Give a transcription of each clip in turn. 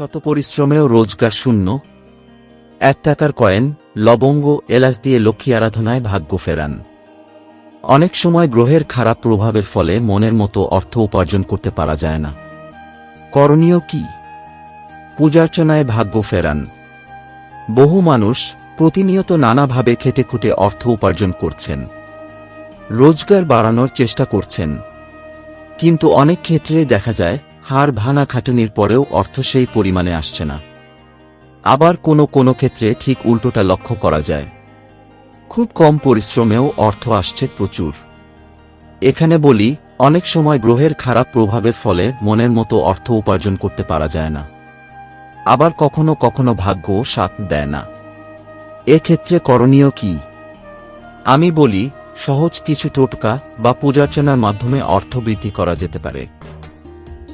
শত পরিশ্রমেও রোজগার শূন্য। এক টাকার কয়েন, লবঙ্গ, এলাচ দিয়ে লক্ষ্মী আরাধনায় ভাগ্য ফেরান। অনেক সময় গ্রহের খারাপ প্রভাবের ফলে মনের মতো অর্থ উপার্জন করতে পারা যায় না। করণীয় কি? পূজার্চনায় ভাগ্য ফেরান। বহু মানুষ প্রতিনিয়ত নানাভাবে খেটে খুঁটে অর্থ উপার্জন করছেন। রোজগার বাড়ানোর চেষ্টা করছেন। কিন্তু অনেক ক্ষেত্রে দেখা যায় হার ভানা খাটুনির পরেও অর্থ সেই পরিমাণে আসছে না। আবার কোনো কোনো ক্ষেত্রে ঠিক উল্টোটা লক্ষ্য করা যায়। খুব কম পরিশ্রমেও অর্থ আসছে প্রচুর। এখানে বলি, অনেক সময় গ্রহের খারাপ প্রভাবের ফলে মনের মতো অর্থ উপার্জন করতে পারা যায় না। আবার কখনো কখনো ভাগ্য সাথ দেয় না। এক্ষেত্রে করণীয় কি? আমি বলি, সহজ কিছু টোটকা বা পূজার্চনার মাধ্যমে অর্থ বৃদ্ধি করা যেতে পারে।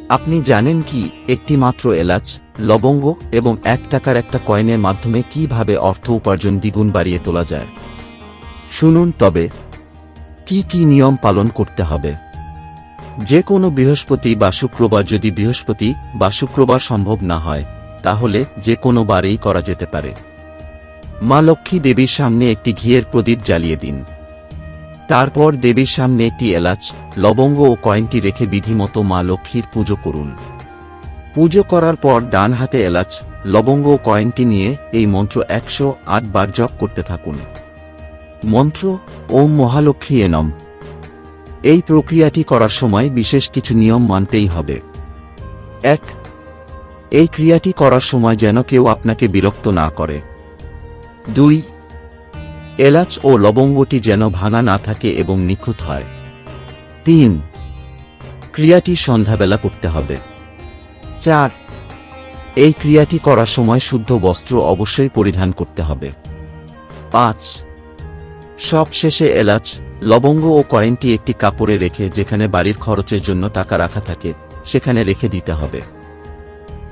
আপনি জানেন কি একটি মাত্র এলাচ, লবঙ্গ এবং এক টাকার একটা কয়েনের মাধ্যমে কীভাবে অর্থ উপার্জন দ্বিগুণ বাড়িয়ে তোলা যায়? শুনুন তবে, কি কি নিয়ম পালন করতে হবে? যে কোনো বৃহস্পতি বা শুক্রবার যদি বৃহস্পতি বা শুক্রবার সম্ভব না হয়, তাহলে যে কোনো বারেই করা যেতে পারে। মা লক্ষ্মী দেবীর সামনে একটি ঘিয়ের প্রদীপ জ্বালিয়ে দিন। তারপর দেবীর সামনে একটি এলাচ, লবঙ্গ ও কয়েনটি রেখে বিধিমতো মা লক্ষ্মীর পুজো করুন। পুজো করার পর ডান হাতে এলাচ, লবঙ্গ ও কয়েনটি নিয়ে এই মন্ত্র একশো আট বার জপ করতে থাকুন। মন্ত্র, ওম মহালক্ষ্মী এনম। এই প্রক্রিয়াটি করার সময় বিশেষ কিছু নিয়ম মানতেই হবে। এক, এই ক্রিয়াটি করার সময় যেন কেউ আপনাকে বিরক্ত না করে। দুই এলাচ ও লবঙ্গটি যেন ভাঙা না থাকে এবং নিখুঁত হয়। তিন, ক্রিয়াটি সন্ধ্যাবেলা করতে হবে। চার, এই ক্রিয়াটি করার সময় শুদ্ধ বস্ত্র অবশ্যই পরিধান করতে হবে। পাঁচ, সব শেষে এলাচ, লবঙ্গ ও কয়েনটি একটি কাপড়ে রেখে যেখানে বাড়ির খরচের জন্য টাকা রাখা থাকে, সেখানে রেখে দিতে হবে।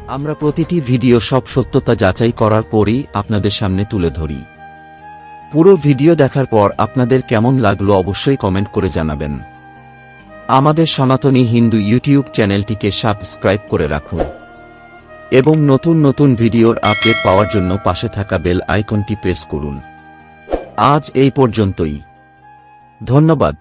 আমরা প্রতিটি ভিডিও সব সত্যতা যাচাই করার পরই আপনাদের সামনে তুলে ধরি। পুরো ভিডিও দেখার পর আপনাদের কেমন লাগল অবশ্যই কমেন্ট করে জানাবেন। আমাদের সনাতনী হিন্দু ইউটিউব চ্যানেলটিকে সাবস্ক্রাইব করে রাখুন। এবং নতুন নতুন ভিডিওর আপডেট পাওয়ার জন্য পাশে থাকা বেল আইকনটি প্রেস করুন। আজ এই পর্যন্তই। ধন্যবাদ।